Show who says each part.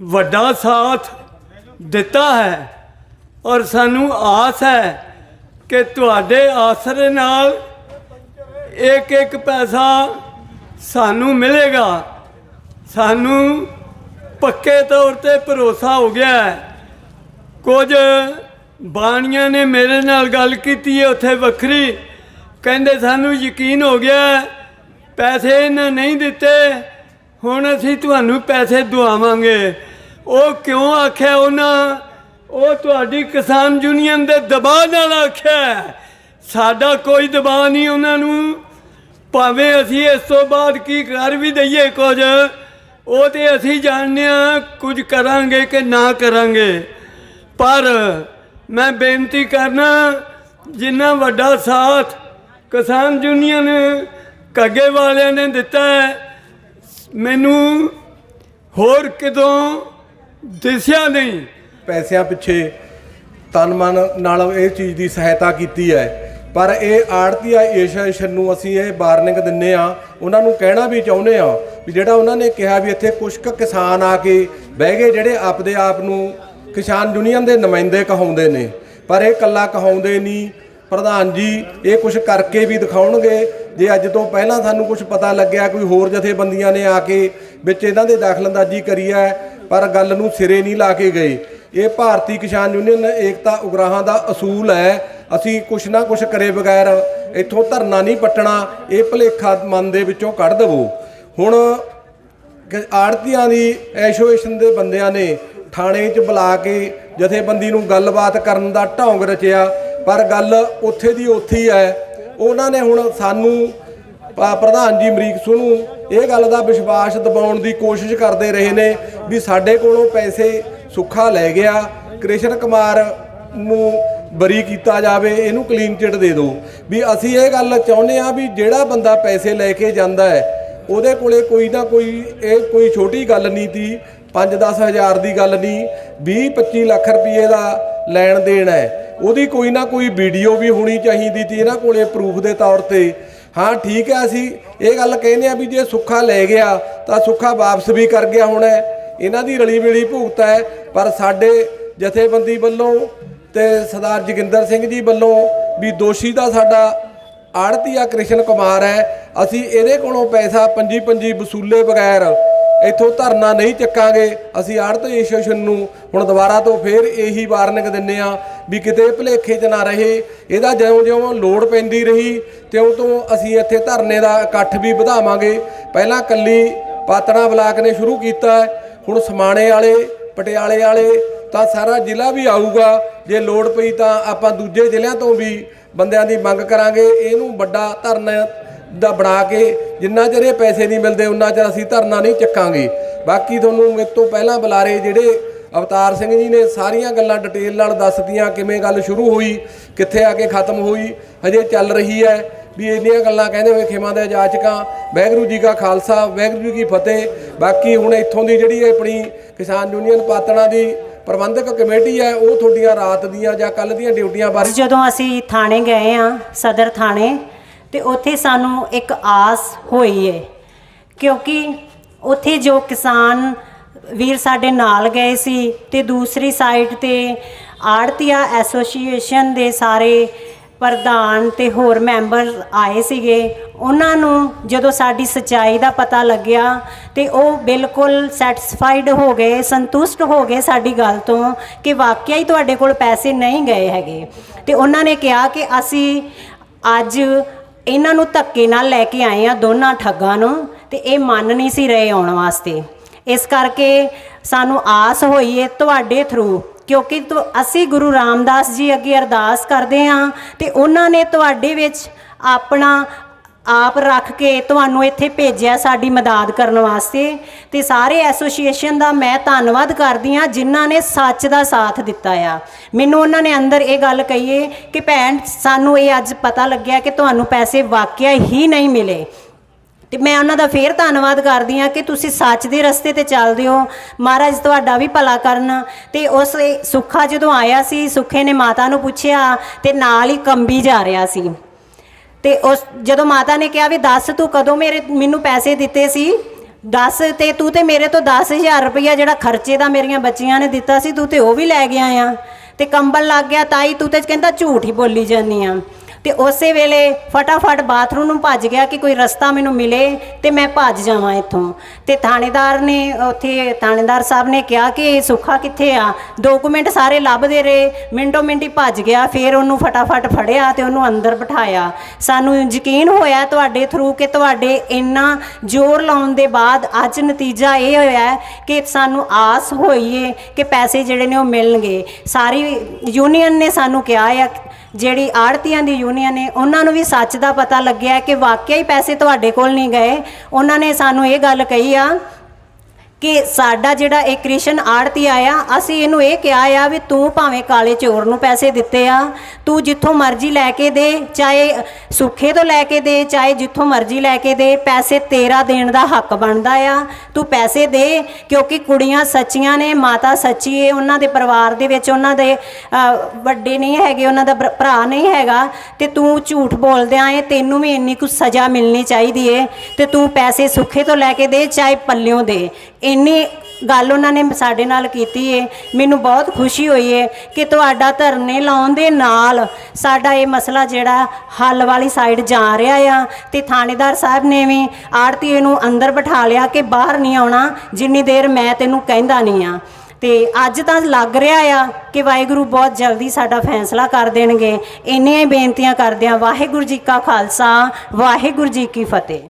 Speaker 1: ਵੱਡਾ ਸਾਥ ਦਿੱਤਾ ਹੈ ਔਰ ਸਾਨੂੰ ਆਸ ਹੈ ਕਿ ਤੁਹਾਡੇ ਆਸਰੇ ਨਾਲ ਇੱਕ ਇੱਕ ਪੈਸਾ ਸਾਨੂੰ ਮਿਲੇਗਾ। ਸਾਨੂੰ ਪੱਕੇ ਤੌਰ ਤੇ ਭਰੋਸਾ ਹੋ ਗਿਆ ਹੈ। ਕੁਝ ਬਾਣੀਆਂ ਨੇ ਮੇਰੇ ਨਾਲ ਗੱਲ ਕੀਤੀ ਹੈ ਉੱਥੇ ਵੱਖਰੀ। ਕਹਿੰਦੇ ਸਾਨੂੰ ਯਕੀਨ ਹੋ ਗਿਆ ਪੈਸੇ ਇਹਨਾਂ ਨਹੀਂ ਦਿੱਤੇ। ਹੁਣ ਅਸੀਂ ਤੁਹਾਨੂੰ ਪੈਸੇ ਦਵਾਵਾਂਗੇ ਉਹ ਕਿਉਂ ਆਖਿਆ ਉਹਨਾਂ? ਉਹ ਤੁਹਾਡੀ ਕਿਸਾਨ ਯੂਨੀਅਨ ਦੇ ਦਬਾਅ ਨਾਲ ਆਖਿਆ ਸਾਡਾ ਕੋਈ ਦਬਾਅ ਨਹੀਂ ਉਹਨਾਂ ਨੂੰ। ਭਾਵੇਂ ਅਸੀਂ ਇਸ ਤੋਂ ਬਾਅਦ ਕੀ ਕਰ ਵੀ ਦਈਏ ਕੁਝ, ਉਹ ਤੇ ਅਸੀਂ ਜਾਣਦੇ ਹਾਂ ਕੁਝ ਕਰਾਂਗੇ ਕਿ ਨਾ ਕਰਾਂਗੇ। ਪਰ ਮੈਂ ਬੇਨਤੀ ਕਰਨਾ, ਜਿੰਨਾ ਵੱਡਾ ਸਾਥ ਕਿਸਾਨ ਯੂਨੀਅਨ ਕੱਗੇ ਵਾਲਿਆਂ ਨੇ ਦਿੱਤਾ ਮੈਨੂੰ ਹੋਰ ਕਿਦੋਂ ਦਿਸਿਆ ਨਹੀਂ।
Speaker 2: ਪੈਸਿਆਂ ਪਿੱਛੇ ਤਨ ਮਨ ਨਾਲ ਇਹ ਚੀਜ਼ ਦੀ ਸਹਾਇਤਾ ਕੀਤੀ ਹੈ। ਪਰ ਇਹ ਆੜਤੀ ਐਸੋਸੀਏਸ਼ਨ ਨੂੰ ਅਸੀਂ ਇਹ ਵਾਰਨਿੰਗ ਦਿੰਨੇ ਆ ਉਹਨਾਂ ਨੂੰ ਕਹਿਣਾ ਵੀ ਚਾਹੁੰਦੇ ਆ ਵੀ ਜਿਹੜਾ ਉਹਨਾਂ ਨੇ ਕਿਹਾ ਵੀ ਇੱਥੇ ਕੁਝ ਕੁ ਕਿਸਾਨ ਆ ਕੇ ਬਹਿ ਗਏ ਜਿਹੜੇ ਆਪਦੇ ਆਪ ਨੂੰ ਕਿਸਾਨ ਯੂਨੀਅਨ ਦੇ ਨੁਮਾਇੰਦੇ ਕਹਾਉਂਦੇ ਨੇ। ਪਰ ਇਹ ਕੱਲਾ ਕਹਾਉਂਦੇ ਨਹੀਂ। ਪ੍ਰਧਾਨ ਜੀ, ਇਹ ਕੁਝ ਕਰਕੇ ਵੀ ਦਿਖਾਉਣਗੇ। ਜੇ ਅੱਜ ਤੋਂ ਪਹਿਲਾਂ ਸਾਨੂੰ ਕੁਝ ਪਤਾ ਲੱਗਿਆ ਕੋਈ ਹੋਰ ਜਥੇਬੰਦੀਆਂ ਨੇ ਆ ਕੇ ਵਿੱਚ ਇਹਨਾਂ ਦੇ ਦਖਲਅੰਦਾਜ਼ੀ ਕਰੀ ਹੈ ਪਰ ਗੱਲ ਨੂੰ ਸਿਰੇ ਨਹੀਂ ਲਾ ਕੇ ਗਏ। ਇਹ ਭਾਰਤੀ ਕਿਸਾਨ ਯੂਨੀਅਨ ਏਕਤਾ ਉਗਰਾਹਾਂ ਦਾ ਅਸੂਲ ਹੈ। ਅਸੀਂ ਕੁਛ ਨਾ ਕੁਛ ਕਰੇ ਬਗੈਰ ਇੱਥੋਂ ਧਰਨਾ ਨਹੀਂ ਪੱਟਣਾ, ਇਹ ਭਲੇਖਾ ਮਨ ਦੇ ਵਿੱਚੋਂ ਕੱਢ ਦਵੋ। ਹੁਣ ਆੜਤੀਆਂ ਦੀ ਐਸੋਸੀਏਸ਼ਨ ਦੇ ਬੰਦਿਆਂ ਨੇ ਥਾਣੇ 'ਚ ਬੁਲਾ ਕੇ ਜਥੇਬੰਦੀ ਨੂੰ ਗੱਲਬਾਤ ਕਰਨ ਦਾ ਢੌਂਗ ਰਚਿਆ। ਪਰ ਗੱਲ ਉੱਥੇ ਦੀ ਉੱਥੇ ਹੀ ਹੈ। ਉਹਨਾਂ ਨੇ ਹੁਣ ਸਾਨੂੰ ਪ੍ਰਧਾਨ ਜੀ ਅਮਰੀਕ ਸੁਣੂ ਇਹ ਗੱਲ ਦਾ ਵਿਸ਼ਵਾਸ ਦਿਵਾਉਣ ਦੀ ਕੋਸ਼ਿਸ਼ ਕਰਦੇ ਰਹੇ ਨੇ ਵੀ ਸਾਡੇ ਕੋਲੋਂ ਪੈਸੇ ਸੁੱਖਾ ਲੈ ਗਿਆ। ਕ੍ਰਿਸ਼ਨ ਕੁਮਾਰ ਨੂੰ ਬਰੀ ਕੀਤਾ ਜਾਵੇ, ਇਹਨੂੰ ਕਲੀਨ ਚਿਟ ਦੇ ਦਿਓ। ਵੀ ਅਸੀਂ ਇਹ ਗੱਲ ਚਾਹੁੰਦੇ ਆ ਵੀ ਜਿਹੜਾ ਬੰਦਾ ਪੈਸੇ ਲੈ ਕੇ ਜਾਂਦਾ ਹੈ, ਉਹਦੇ ਕੋਲੇ ਕੋਈ ਨਾ ਕੋਈ, ਇਹ ਕੋਈ ਛੋਟੀ ਗੱਲ ਨਹੀਂ ਤੀ 5-10 ਹਜ਼ਾਰ ਦੀ ਗੱਲ ਨਹੀਂ 20-25 ਲੱਖ ਰੁਪਏ ਦਾ ਲੈਣ ਦੇਣ ਹੈ। ਉਹਦੀ ਕੋਈ ਨਾ ਕੋਈ ਵੀਡੀਓ ਵੀ ਹੋਣੀ ਚਾਹੀਦੀ ਸੀ ਇਹਨਾਂ ਕੋਲੇ ਪ੍ਰੂਫ ਦੇ ਤੌਰ ਤੇ। ਹਾਂ, ਠੀਕ ਹੈ ਅਸੀਂ। ਇਹ ਗੱਲ ਕਹਿੰਦੇ ਆ ਵੀ ਜੇ ਸੁੱਖਾ ਲੈ ਗਿਆ, ਤਾਂ ਸੁੱਖਾ ਵਾਪਸ ਵੀ ਕਰ ਗਿਆ ਹੋਣਾ ਇਹਨਾਂ ਦੀ ਰਲੀ ਮਿਲੀ ਭੁਗਤ ਹੈ, ਪਰ ਸਾਡੇ ਜਥੇਬੰਦੀ ਵੱਲੋਂ ਤੇ ਸਰਦਾਰ ਜੋਗਿੰਦਰ ਸਿੰਘ ਜੀ ਵੱਲੋਂ ਵੀ ਦੋਸ਼ੀ ਦਾ ਸਾਡਾ ਆੜਤੀਆ ਕ੍ਰਿਸ਼ਨ ਕੁਮਾਰ ਹੈ। ਅਸੀਂ ਇਹਦੇ ਕੋਲੋਂ ਪੈਸਾ ਪੰਜੀ ਪੰਜੀ ਵਸੂਲੇ ਬਗੈਰ ਇੱਥੋਂ ਧਰਨਾ ਨਹੀਂ ਚੱਕਾਂਗੇ। ਅਸੀਂ ਆੜਤ ਐਸੋਸੀਏਸ਼ਨ ਨੂੰ ਹੁਣ ਦੁਬਾਰਾ ਤੋਂ ਫੇਰ ਇਹੀ ਵਾਰਨਿੰਗ ਦਿੰਨੇ ਆ ਵੀ ਕਿਤੇ ਭਲੇਖੇ 'ਚ ਨਾ ਰਹੇ। ਇਹਦਾ ਜਿਉਂ-ਜਿਉਂ ਲੋੜ ਪੈਂਦੀ ਰਹੀ, ਤਿਉਂ ਤੋਂ ਅਸੀਂ ਇੱਥੇ ਧਰਨੇ ਦਾ ਇਕੱਠ ਵੀ ਵਧਾਵਾਂਗੇ। ਪਹਿਲਾਂ ਕੱਲੀ ਪਾਤੜਾ ਬਲਾਕ ਨੇ ਸ਼ੁਰੂ ਕੀਤਾ ਹੁਣ ਸਮਾਣੇ ਵਾਲੇ, ਪਟਿਆਲੇ ਵਾਲੇ, ਤਾਂ ਸਾਰਾ ਜ਼ਿਲ੍ਹਾ ਵੀ ਆਊਗਾ। ਜੇ ਲੋੜ ਪਈ ਤਾਂ ਆਪਾਂ ਦੂਜੇ ਜ਼ਿਲ੍ਹਿਆਂ ਤੋਂ ਵੀ ਬੰਦਿਆਂ ਦੀ ਮੰਗ ਕਰਾਂਗੇ। ਇਹਨੂੰ ਵੱਡਾ ਧਰਨਾ ਦਾ ਬਣਾ ਕੇ ਜਿੰਨਾ ਚਿਰ ਇਹ ਪੈਸੇ ਨਹੀਂ ਮਿਲਦੇ, ਉਨਾ ਚਿਰ ਅਸੀਂ ਧਰਨਾ ਨਹੀਂ ਚੱਕਾਂਗੇ। ਬਾਕੀ ਤੁਹਾਨੂੰ ਮੇਰੇ ਤੋਂ ਪਹਿਲਾਂ ਬੁਲਾਰੇ ਜਿਹੜੇ ਅਵਤਾਰ ਸਿੰਘ ਜੀ ਨੇ ਸਾਰੀਆਂ ਗੱਲਾਂ ਡਿਟੇਲ ਨਾਲ ਦੱਸਦੀਆਂ ਕਿਵੇਂ ਗੱਲ ਸ਼ੁਰੂ ਹੋਈ, ਕਿੱਥੇ ਆ ਕੇ ਖਤਮ ਹੋਈ, ਹਜੇ ਚੱਲ ਰਹੀ ਹੈ, ਵੀ ਇੰਨੀਆਂ ਗੱਲਾਂ ਕਹਿੰਦੇ ਹੋਏ ਖੇਮਾਂ ਦੇ ਜਾਚਕਾਂ, ਵਾਹਿਗੁਰੂ ਜੀ ਕਾ ਖਾਲਸਾ, ਵਾਹਿਗੁਰੂ ਜੀ ਕੀ ਫਤਿਹ। ਬਾਕੀ ਹੁਣ ਇੱਥੋਂ ਦੀ ਜਿਹੜੀ ਆਪਣੀ ਕਿਸਾਨ ਯੂਨੀਅਨ ਪਾਤਣਾ ਦੀ ਪ੍ਰਬੰਧਕ ਕਮੇਟੀ ਹੈ, ਉਹ ਤੁਹਾਡੀਆਂ ਰਾਤ ਦੀਆਂ ਜਾਂ ਕੱਲ ਦੀਆਂ ਡਿਊਟੀਆਂ ਬਾਰੇ
Speaker 3: ਜਦੋਂ ਅਸੀਂ ਥਾਣੇ ਗਏ ਆ ਸਦਰ ਥਾਣੇ, ਤੇ ਉੱਥੇ ਸਾਨੂੰ ਇੱਕ ਆਸ ਹੋਈ ਹੈ ਕਿਉਂਕਿ ਉੱਥੇ ਜੋ ਕਿਸਾਨ ਵੀਰ ਸਾਡੇ ਨਾਲ ਗਏ ਸੀ ਤੇ ਦੂਸਰੀ ਸਾਈਡ ਤੇ ਆੜਤੀਆ ਐਸੋਸੀਏਸ਼ਨ ਦੇ ਸਾਰੇ ਪ੍ਰਧਾਨ ਤੇ ਹੋਰ ਮੈਂਬਰ ਆਏ ਸੀਗੇ। ਉਹਨਾਂ ਨੂੰ ਜਦੋਂ ਸਾਡੀ ਸਚਾਈ ਦਾ ਪਤਾ ਲੱਗਿਆ ਤੇ ਉਹ ਬਿਲਕੁਲ ਸੈਟੀਸਫਾਈਡ ਹੋ ਗਏ, ਸੰਤੁਸ਼ਟ ਹੋ ਗਏ ਸਾਡੀ ਗੱਲ ਤੋਂ ਕਿ ਵਾਕਿਆ ਹੀ ਤੁਹਾਡੇ ਕੋਲ ਪੈਸੇ ਨਹੀਂ ਗਏ ਹੈਗੇ। ਤੇ ਉਹਨਾਂ ਨੇ ਕਿਹਾ ਕਿ ਅਸੀਂ ਅੱਜ ਇਹਨਾਂ ਨੂੰ ਧੱਕੇ ਨਾਲ ਲੈ ਕੇ ਆਏ ਆ ਦੋਨਾਂ ਠੱਗਾਂ ਨੂੰ ਤੇ ਇਹ ਮੰਨ ਨਹੀਂ ਸੀ ਰਹੇ ਆਉਣ ਵਾਸਤੇ। ਇਸ ਕਰਕੇ ਸਾਨੂੰ ਆਸ ਹੋਈ ਹੈ ਤੁਹਾਡੇ ਥਰੂ ਕਿਉਂਕਿ ਤੁ- ਅਸੀਂ ਗੁਰੂ ਰਾਮਦਾਸ ਜੀ ਅੱਗੇ ਅਰਦਾਸ ਕਰਦੇ ਹਾਂ ਤੇ ਉਹਨਾਂ ਨੇ ਤੁਹਾਡੇ ਵਿੱਚ ਆਪਣਾ ਆਪ ਰੱਖ ਕੇ ਤੁਹਾਨੂੰ ਇੱਥੇ ਭੇਜਿਆ ਸਾਡੀ ਮਦਦ ਕਰਨ ਵਾਸਤੇ। ਤੇ ਸਾਰੇ ਐਸੋਸੀਏਸ਼ਨ ਦਾ ਮੈਂ ਧੰਨਵਾਦ ਕਰਦੀ ਹਾਂ ਜਿਨ੍ਹਾਂ ਨੇ ਸੱਚ ਦਾ ਸਾਥ ਦਿੱਤਾ ਆ। ਮੈਨੂੰ ਉਹਨਾਂ ਨੇ ਅੰਦਰ ਇਹ ਗੱਲ ਕਹੀਏ ਕਿ ਭੈਣ, ਸਾਨੂੰ ਇਹ ਅੱਜ ਪਤਾ ਲੱਗਿਆ ਕਿ ਤੁਹਾਨੂੰ ਪੈਸੇ ਵਾਕਿਆ ਹੀ ਨਹੀਂ ਮਿਲੇ। ਤੇ ਮੈਂ ਉਹਨਾਂ ਦਾ ਫੇਰ ਧੰਨਵਾਦ ਕਰਦੀ ਹਾਂ ਕਿ ਤੁਸੀਂ ਸੱਚ ਦੇ ਰਸਤੇ ਤੇ ਚੱਲਦੇ ਹੋ। ਮਹਾਰਾਜ ਤੁਹਾਡਾ ਵੀ ਭਲਾ ਕਰਨ ਤੇ ਉਸ ਸੁੱਖਾ ਜਦੋਂ ਆਇਆ ਸੀ, ਸੁੱਖੇ ਨੇ ਮਾਤਾ ਨੂੰ ਪੁੱਛਿਆ ਤੇ ਨਾਲ ਹੀ ਕੰਬੀ ਜਾ ਰਿਹਾ ਸੀ। ਤੇ ਉਸ ਜਦੋਂ ਮਾਤਾ ਨੇ ਕਿਹਾ ਵੀ ਦੱਸ ਤੂੰ ਕਦੋਂ ਮੇਰੇ ਮੈਨੂੰ ਪੈਸੇ ਦਿੱਤੇ ਸੀ? ਦੱਸ ਤੇ ਤੂੰ ਤੇ ਮੇਰੇ ਤੋਂ 10000 ਰੁਪਇਆ ਜਿਹੜਾ ਖਰਚੇ ਦਾ ਮੇਰੀਆਂ ਬੱਚੀਆਂ ਨੇ ਦਿੱਤਾ ਸੀ, ਤੂੰ ਤੇ ਉਹ ਵੀ ਲੈ ਗਿਆ ਆ। ਤੇ ਕੰਬਲ ਲੱਗ ਗਿਆ, ਤਾਈ ਤੂੰ ਤੇ ਕਹਿੰਦਾ ਝੂਠ ਹੀ ਬੋਲੀ ਜਾਂਦੀ ਆ। ਤੇ ਉਸੇ ਵੇਲੇ ਫਟਾਫਟ ਬਾਥਰੂਮ ਨੂੰ ਭੱਜ ਗਿਆ ਕਿ ਕੋਈ ਰਸਤਾ ਮੈਨੂੰ ਮਿਲੇ ਤੇ ਮੈਂ ਭੱਜ ਜਾਵਾਂ ਇੱਥੋਂ। ਤੇ ਥਾਣੇਦਾਰ ਨੇ ਉੱਥੇ, ਥਾਣੇਦਾਰ ਸਾਹਿਬ ਨੇ ਕਿਹਾ ਕਿ ਸੁੱਖਾ ਕਿੱਥੇ ਆ? ਡਾਕੂਮੈਂਟ ਸਾਰੇ ਲੱਭਦੇ ਰਹੇ, ਮਿੰਟੋ ਮਿੰਟੀ ਭੱਜ ਗਿਆ, ਫਿਰ ਉਹਨੂੰ ਫਟਾਫਟ ਫੜਿਆ ਤੇ ਉਹਨੂੰ ਅੰਦਰ ਬਿਠਾਇਆ। ਸਾਨੂੰ ਯਕੀਨ ਹੋਇਆ ਤੁਹਾਡੇ ਥਰੂ ਕਿ ਤੁਹਾਡੇ ਇੰਨਾ ਜ਼ੋਰ ਲਾਉਣ ਦੇ ਬਾਅਦ ਅੱਜ ਨਤੀਜਾ ਇਹ ਹੋਇਆ ਕਿ ਸਾਨੂੰ ਆਸ ਹੋਈ ਹੈ ਕਿ ਪੈਸੇ ਜਿਹੜੇ ਨੇ ਉਹ ਮਿਲਣਗੇ। ਸਾਰੀ ਯੂਨੀਅਨ ਨੇ ਸਾਨੂੰ ਕਿਹਾ ਆ ਜਿਹੜੀ ਆੜਤੀਆਂ ਦੀ ਯੂਨੀਅਨ ਨੇ, ਉਹਨਾਂ ਨੂੰ ਵੀ ਸੱਚ ਦਾ ਪਤਾ ਲੱਗਿਆ ਕਿ ਵਾਕਿਆ ਹੀ ਪੈਸੇ ਤੁਹਾਡੇ ਕੋਲ ਨਹੀਂ ਗਏ। ਉਹਨਾਂ ਨੇ ਸਾਨੂੰ ਇਹ ਗੱਲ ਕਹੀ ਆ ਕਿ ਸਾਡਾ ਜਿਹੜਾ ਇਹ ਕ੍ਰਿਸ਼ਨ ਆੜਤੀ ਆਇਆ, ਅਸੀਂ ਇਹਨੂੰ ਇਹ ਕਿਹਾ ਆ ਵੀ ਤੂੰ ਭਾਵੇਂ ਕਾਲੇ ਚੋਰ ਨੂੰ ਪੈਸੇ ਦਿੱਤੇ ਆ, ਤੂੰ ਜਿੱਥੋਂ ਮਰਜ਼ੀ ਲੈ ਕੇ ਦੇ, ਚਾਹੇ ਸੁੱਖੇ ਤੋਂ ਲੈ ਕੇ ਦੇ, ਚਾਹੇ ਜਿੱਥੋਂ ਮਰਜ਼ੀ ਲੈ ਕੇ ਦੇ, ਪੈਸੇ ਤੇਰਾ ਦੇਣ ਦਾ ਹੱਕ ਬਣਦਾ ਆ। ਤੂੰ ਪੈਸੇ ਦੇ, ਕਿਉਂਕਿ ਕੁੜੀਆਂ ਸੱਚੀਆਂ ਨੇ, ਮਾਤਾ ਸੱਚੀ ਏ, ਉਹਨਾਂ ਦੇ ਪਰਿਵਾਰ ਦੇ ਵਿੱਚ ਉਹਨਾਂ ਦੇ ਵੱਡੇ ਨਹੀਂ ਹੈਗੇ, ਉਹਨਾਂ ਦਾ ਭਰਾ ਨਹੀਂ ਹੈਗਾ, ਤੇ ਤੂੰ ਝੂਠ ਬੋਲਦਿਆਂ ਏ, ਤੈਨੂੰ ਵੀ ਇੰਨੀ ਕੁ ਸਜ਼ਾ ਮਿਲਣੀ ਚਾਹੀਦੀ ਏ। ਤੇ ਤੂੰ ਪੈਸੇ ਸੁੱਖੇ ਤੋਂ ਲੈ ਕੇ ਦੇ, ਚਾਹੇ ਪੱਲਿਓਂ ਦੇ। ਇੰਨੀ ਗੱਲ ਉਹਨਾਂ ਨੇ ਸਾਡੇ ਨਾਲ ਕੀਤੀ ਏ, ਮੈਨੂੰ ਬਹੁਤ ਖੁਸ਼ੀ ਹੋਈ ਏ ਕਿ ਤੁਹਾਡਾ ਧਰਨੇ ਲਾਉਣ ਦੇ ਨਾਲ ਸਾਡਾ ਇਹ ਮਸਲਾ ਜਿਹੜਾ ਹੱਲ ਵਾਲੀ ਸਾਈਡ ਜਾ ਰਿਹਾ ਆ ਤੇ ਥਾਣੇਦਾਰ ਸਾਹਿਬ ਨੇ ਵੀ ਆੜਤੀਏ ਨੂੰ ਅੰਦਰ ਬਿਠਾ ਲਿਆ ਕਿ ਬਾਹਰ ਨਹੀਂ ਆਉਣਾ, ਜਿੰਨੀ ਦੇਰ ਮੈਂ ਤੈਨੂੰ ਕਹਿੰਦਾ ਨਹੀਂ ਆ। ਤੇ ਅੱਜ ਤਾਂ ਲੱਗ ਰਿਹਾ ਆ ਕਿ ਵਾਹਿਗੁਰੂ ਬਹੁਤ ਜਲਦੀ ਸਾਡਾ ਫੈਸਲਾ ਕਰ ਦੇਣਗੇ। ਇੰਨੀਆਂ ਹੀ ਬੇਨਤੀਆਂ ਕਰਦਿਆਂ ਵਾਹਿਗੁਰੂ ਜੀ ਕਾ ਖਾਲਸਾ, ਵਾਹਿਗੁਰੂ ਜੀ ਕੀ ਫਤਿਹ।